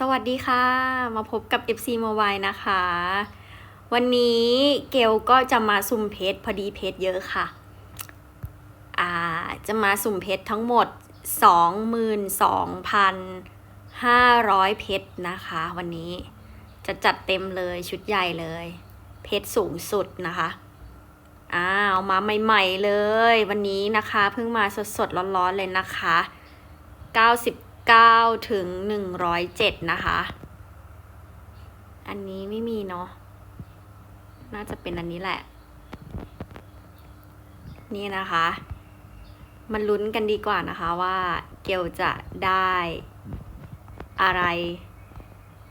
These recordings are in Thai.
สวัสดีค่ะ มาพบกับ FC Mobile นะคะ วันนี้เกลก็จะมาสุ่มเพชรพอดีเพชรเยอะค่ะ อ่า จะมาสุ่มเพชรทั้งหมด 22,500 เพชรนะคะ วันนี้จะจัดเต็มเลยชุดใหญ่เลย เพชรสูงสุดนะคะอ้าวมาใหม่ๆเลย วันนี้นะคะเพิ่งมาสดๆร้อนๆเลยนะคะ 99 ถึง 107 นะคะ อันนี้ไม่มีเนาะ น่าจะเป็นอันนี้แหละ นี่นะคะ มันลุ้นกันดีกว่านะคะว่าเกลจะได้อะไร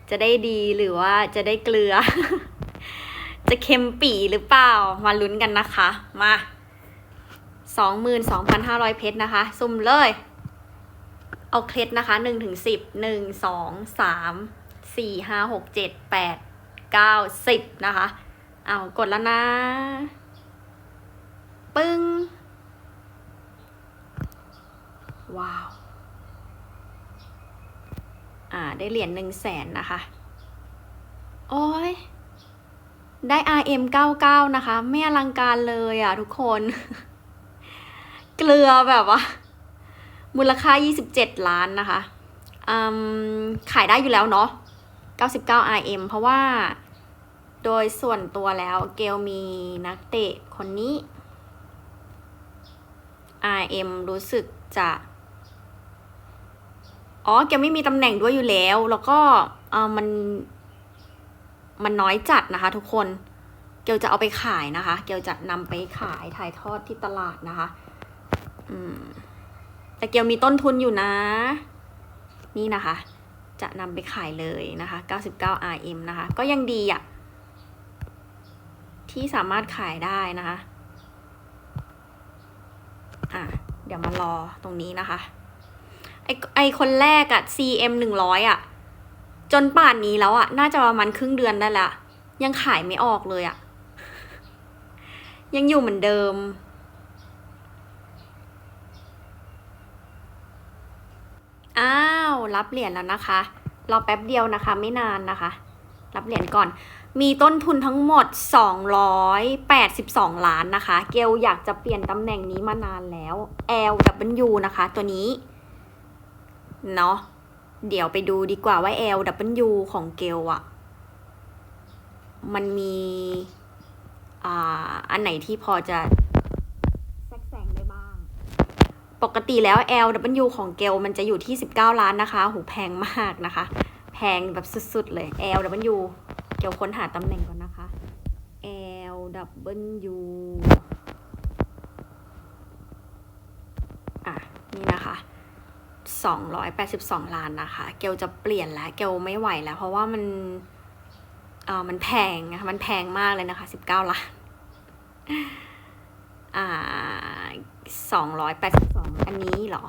จะได้ดีหรือว่าจะได้เกลือ จะเค็มปีหรือเปล่า มาลุ้นกันนะคะ มา22,500เพชรนะคะ สุ่มเลย เอาเคล็ดนะคะหนึ่งถึงสิบหนึ่งสองสามสี่ห้าหกเจ็ดแปดเก้าสิบนะคะ เอากดแล้วนะ ปึ้ง ว้าว อ่า ได้เหรียญหนึ่งแสนนะคะ โอ้ย ได้ RM 99 นะคะ ไม่อลังการเลยอะทุกคน เกลือแบบว่า มูลค่า 27 ล้านนะคะอืมขายได้อยู่แล้วเนาะ99 RM เพราะว่าโดยส่วนตัวแล้วเกลมีนักเตะคนนี้ RM รู้สึกจะ อ๋อเกลไม่มีตำแหน่งด้วยอยู่แล้ว แล้วก็เออมัน มันน้อยจัดนะคะทุกคน เกลจะเอาไปขายนะคะ เกลจะนำไปขายถ่ายทอดที่ตลาดนะคะ อืม แต่เกียวมีต้นทุนอยู่นะ นี่นะคะ จะนำไปขายเลยนะคะ 99 RM นะคะ ก็ยังดีอะที่สามารถขายได้นะคะ อะ เดี๋ยวมารอตรงนี้นะคะ ไอไอคนแรกอะ CM 100อะจนป่านนี้แล้วอะน่าจะประมาณครึ่งเดือนได้ละ ยังขายไม่ออกเลยอะยังอยู่เหมือนเดิม อ้าว รับเหรียญแล้วนะคะ รอแป๊บเดียวนะคะ ไม่นานนะคะ รับเหรียญก่อน มีต้นทุนทั้งหมด 282 ล้านนะคะ เกลอยากจะเปลี่ยนตำแหน่งนี้มานานแล้ว LW นะคะ ตัวนี้ เนาะ เดี๋ยวไปดูดีกว่าว่า LW ของเกลอะมันมี อ่า อันไหนที่พอจะแทรกแซงได้บ้าง ปกติแล้ว LW ของเกลมันจะอยู่ที่ 19 ล้านนะคะหูแพงมากนะคะ แพงแบบสุดๆเลย LW เกลค้นหาตำแหน่งก่อนนะคะ LW อะ นี่นะคะ 282 ล้านนะคะ เกลจะเปลี่ยนแล้ว เกลไม่ไหวแล้ว เพราะว่ามันเอ่อมันแพงนะคะมันแพงมากเลยนะคะ 19 ล้าน อ่าส อันนี้เหรอ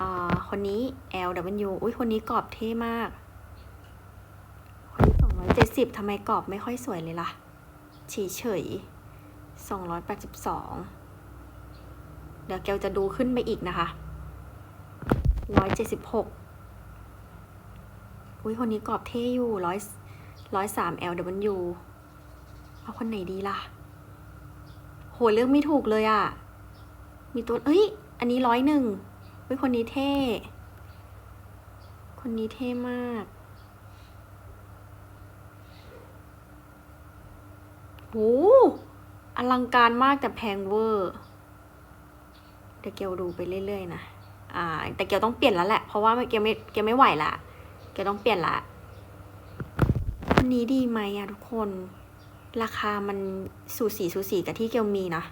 อ่าคนนี้ LW อุ้ยคนนี้กรอบเท่มาก คนนี้สองร้อยเจ็ดสิบทำไมกรอบไม่ค่อยสวยเลยล่ะเฉยเฉยสองร้อยแปดสิบสองเดี๋ยวเกลจะดูขึ้นไปอีกนะคะร้อยเจ็ดสิบหกอุ้ยคนนี้กรอบเท่อยู่ร้อยร้อยสาม LW เอาคนไหนดีล่ะ โหเลือกไม่ถูกเลยอะ่ะ มีตัวเอ้ย อันนี้ร้อยหนึ่งเฮ้ยคนนี้เท่ คนนี้เท่มาก โห อลังการมากแต่แพงเวอร์เดี๋ยวเกลดูไปเรื่อยๆนะ อ่า แต่เกลต้องเปลี่ยนแล้วแหละ เพราะว่าเกลไม่เกลไม่ไหวละเกลต้องเปลี่ยนละคนนี้ดีไหมอะทุกคน ราคามันสูสีสูสีกับที่เกลมีนะ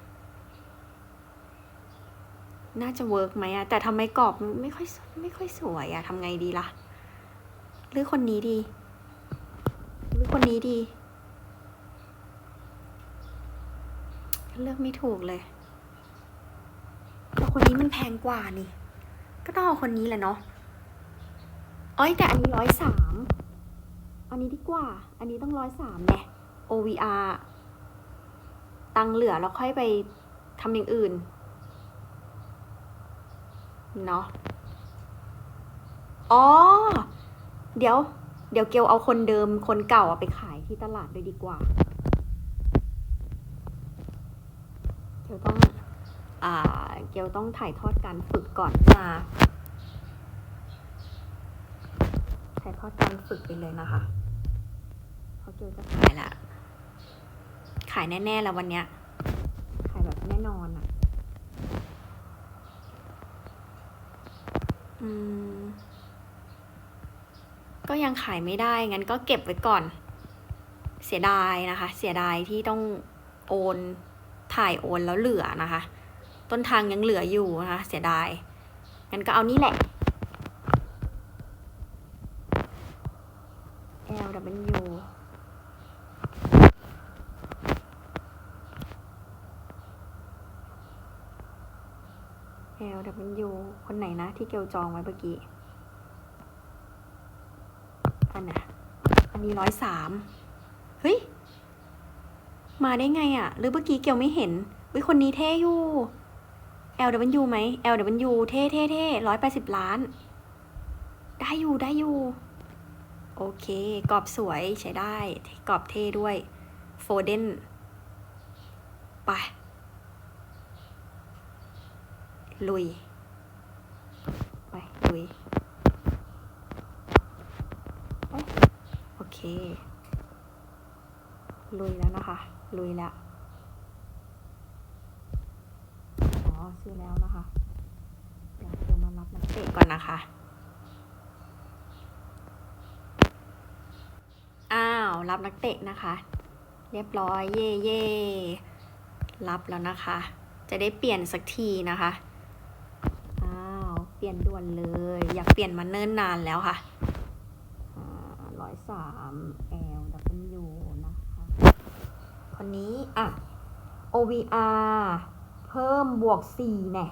น่าจะเวิร์กไหมอะแต่ทำไมกรอบไม่ค่อยไม่ค่อยสวยอะทำไงดีล่ะ หรือคนนี้ดี หรือคนนี้ดี เลือกไม่ถูกเลยแต่คนนี้มันแพงกว่านี่ ก็ต้องเอาคนนี้แหละเนาะอ้ยแต่อันนี้ร้อยสามอันนี้ดีกว่า อันนี้ต้องร้อยสามแน่ OVR ตังเหลือแล้วค่อยไปทำอย่างอื่น เนาะอ๋อ เดี๋ยว เดี๋ยวเกลเอาคนเดิมคนเก่าไปขายที่ตลาดเลยดีกว่า เกลต้อง อ่า เกลต้องถ่ายทอดการฝึกก่อนมาถ่ายทอดการฝึกไปเลยนะคะเพราะเกลจะขายละ ขายแน่ๆแล้ววันเนี้ย ขายแบบแน่นอนอะอืม ก็ยังขายไม่ได้ งั้นก็เก็บไว้ก่อน เสียดายนะคะ เสียดายที่ต้องโอนถ่ายโอนแล้วเหลือนะคะ ต้นทางยังเหลืออยู่นะคะ เสียดายงั้นก็เอานี่แหละ L W L W คนไหนนะที่เกลจองไว้เมื่อกี้ อันน่ะ อันนี้ร้อยสาม เฮ้ย มาได้ไงอะ่ะ หรือเมื่อกี้เกลไม่เห็นวิคนนี้เท่อยู่ L W ไหม L W เท่เท่เท่ร้อยแปดสิบล้าน ได้อยู่ได้อยู่ โอเค กรอบสวยใช้ได้ กรอบเท่ด้วย โฟเดน ไป ลุย ไป ลุย โอเค ลุยแล้วนะคะ ลุยแล้วอ๋อซื้อแล้วนะคะ เดี๋ยวเดี๋ยวมารับนักเตะก่อนนะคะ อ้าว รับนักเตะนะคะ เรียบร้อย เย่เย่รับแล้วนะคะ จะได้เปลี่ยนสักทีนะคะ เปลี่ยนด่วนเลย อยากเปลี่ยนมาเนิ่นนานแล้วค่ะร้อยสามแอลดับเบิลยูนะคะ คนนี้อะ OVR เพิ่มบวกสี่แน่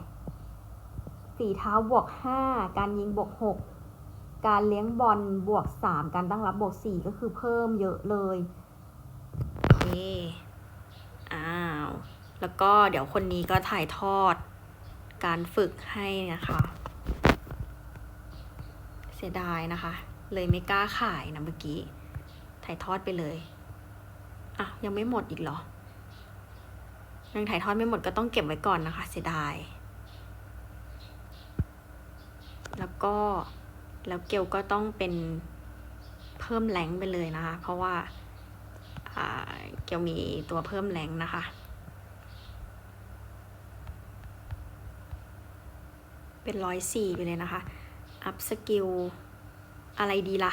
ฝีเท้าบวกห้าการยิงบวกหกการเลี้ยงบอลบวกสามการตั้งรับบวกสี่ก็คือเพิ่มเยอะเลยโอเคอ้าว แล้วก็เดี๋ยวคนนี้ก็ถ่ายทอดการฝึกให้นะคะ เสียดายนะคะ เลยไม่กล้าขายนะเมื่อกี้ ถ่ายทอดไปเลยอะยังไม่หมดอีกเหรอ ยังถ่ายทอดไม่หมดก็ต้องเก็บไว้ก่อนนะคะ เสียดาย แล้วก็แล้วเกลก็ต้องเป็นเพิ่มแรงไปเลยนะคะ เพราะว่าเกลมีตัวเพิ่มแรงนะคะ เป็นร้อยสี่ไปเลยนะคะ อัพสกิลอะไรดีล่ะ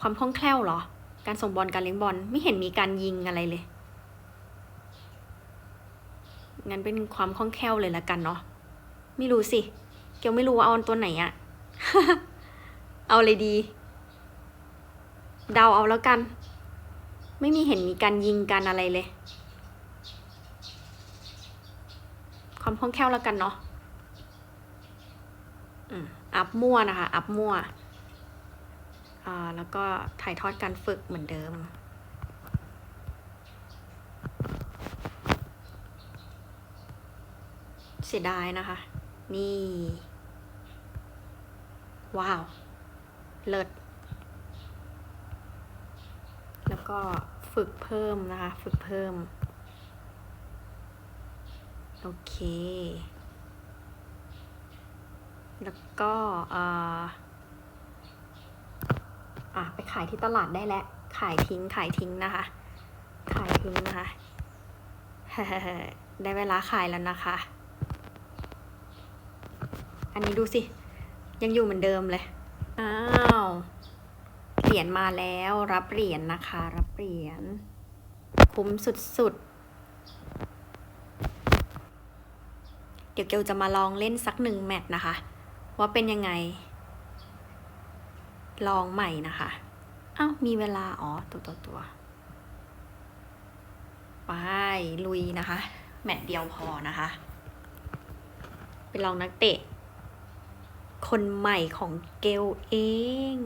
ความคล่องแคล่วเหรอ การส่งบอลการเลี้ยงบอลไม่เห็นมีการยิงอะไรเลย งั้นเป็นความคล่องแคล่วเลยละกันเนาะ ไม่รู้สิ เกียวไม่รู้ว่าเอาตัวไหนอะเอาเลยดี เดาเอาแล้วกัน ไม่มีเห็นมีการยิงการอะไรเลย ความคล่องแคล่วแล้วกันเนาะอั อัพมั่วนะคะ อัพมั่วอ่าแล้วก็ถ่ายทอดการฝึกเหมือนเดิม เสียดายนะคะ นี่ ว้าว เลิศ แล้วก็ฝึกเพิ่มนะคะ ฝึกเพิ่ม โอเค แล้วก็อ่าอะไปขายที่ตลาดได้แล้ว ขายทิ้งขายทิ้งนะคะ ขายทิ้งนะคะ ได้เวลาขายแล้วนะคะ อันนี้ดูสิ ยังอยู่เหมือนเดิมเลย อ้าว เหรียญมาแล้วรับเหรียญนะคะ รับเหรียญ คุ้มสุดๆเดี๋ยวเกลจะมาลองเล่นสักหนึ่งแมตช์นะคะ ว่าเป็นยังไง ลองใหม่นะคะอ้าวมีเวลา อ๋อ ตัวตัวตัวไป ลุยนะคะ แมตช์เดียวพอนะคะไปลองนักเตะ คนใหม่ของเกลเอง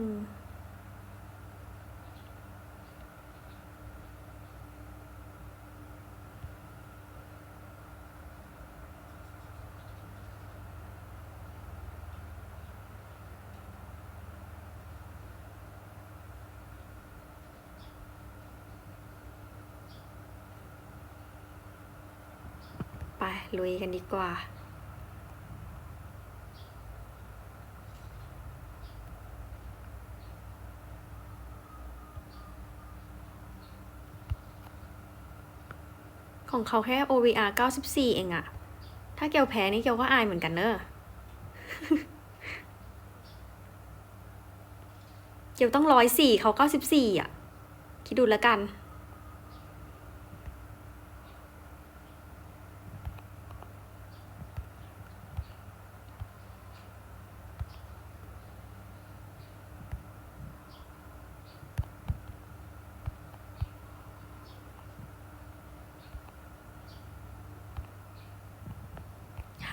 ไปลุยกันดีกว่า ของเขาแค่ OVR 94 เองอะถ้าเกียวแพ้นี่เกียวก็อายเหมือนกันเนอะเกียวต้องร้อยสี่เขาเก้าสิบสี่อะ คิดดูแล้วกัน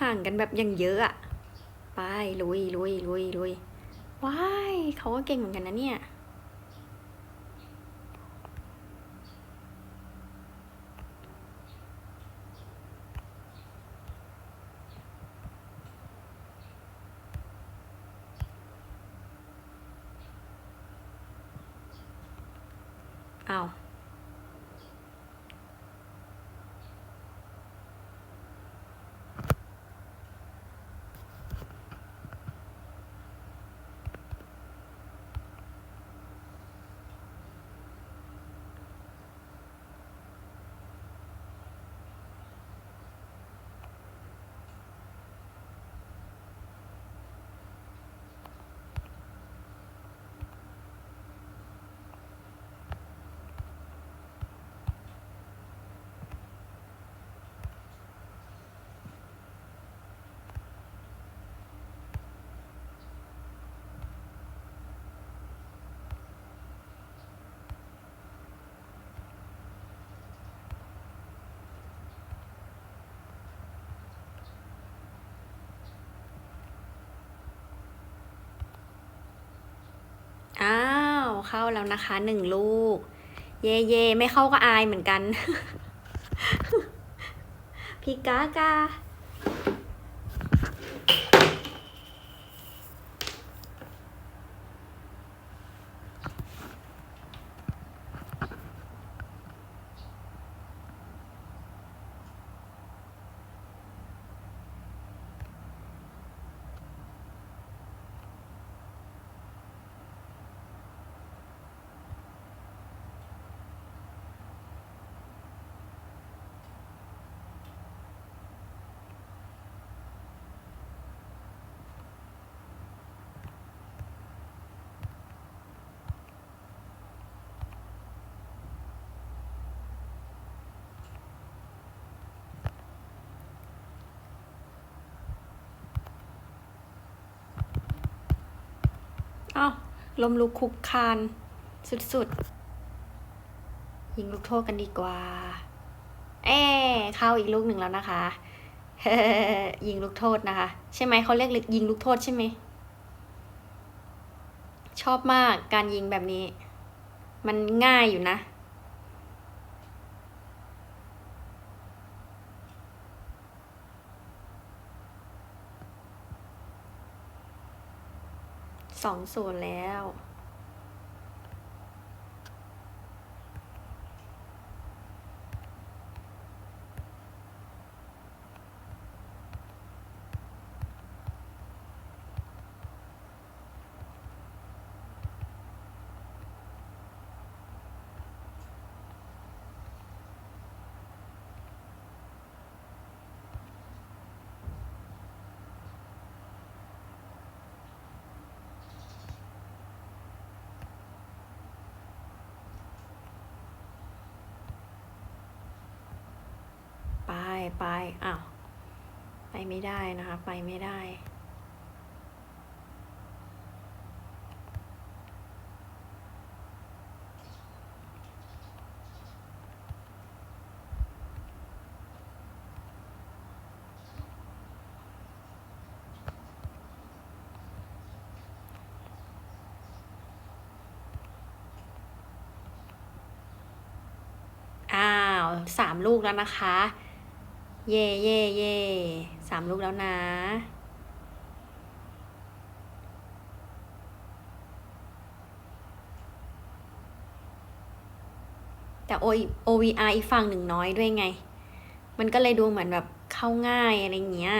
ห่างกันแบบยังเยอะอะไปลุยลุยลุยลุยว้ายเขาก็เก่งเหมือนกันนะเนี่ยเอาว อ้าว เข้าแล้วนะคะหนึ่งลูก เย่เย่ไม่เข้าก็อายเหมือนกันพีกากา อ้าว ลมลุกคุกคานสุดๆ ยิงลูกโทษกันดีกว่า เอ๊เข้าอีกลูกหนึ่งแล้วนะคะ ยิงลูกโทษนะคะ ใช่ไหมเขาเรียกยิงลูกโทษใช่ไหม ชอบมากการยิงแบบนี้ มันง่ายอยู่นะ สองส่วนแล้ว ไปไปอ้าวไปไม่ได้นะคะ ไปไม่ได้ อ้าวสามลูกแล้วนะคะ เย่เย่เย่สามลูกแล้วนะ แต่ OVR อีกฝั่งหนึ่งน้อยด้วยไง มันก็เลยดูเหมือนแบบเข้าง่ายอะไรเงี้ย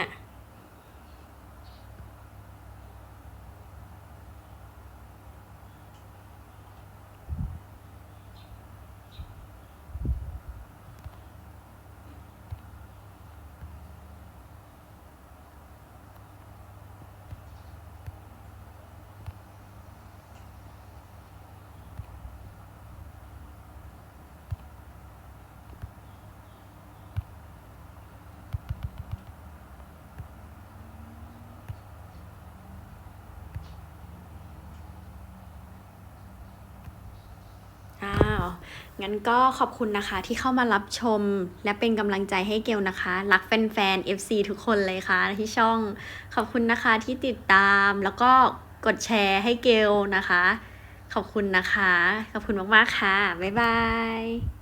อ้าวงั้นก็ขอบคุณนะคะที่เข้ามารับชมและเป็นกำลังใจให้เกลนะคะ รักแฟนๆ FC ทุกคนเลยค่ะที่ช่อง ขอบคุณนะคะที่ติดตามแล้วก็กดแชร์ให้เกลนะคะ ขอบคุณนะคะ ขอบคุณมากๆค่ะ บ๊ายบาย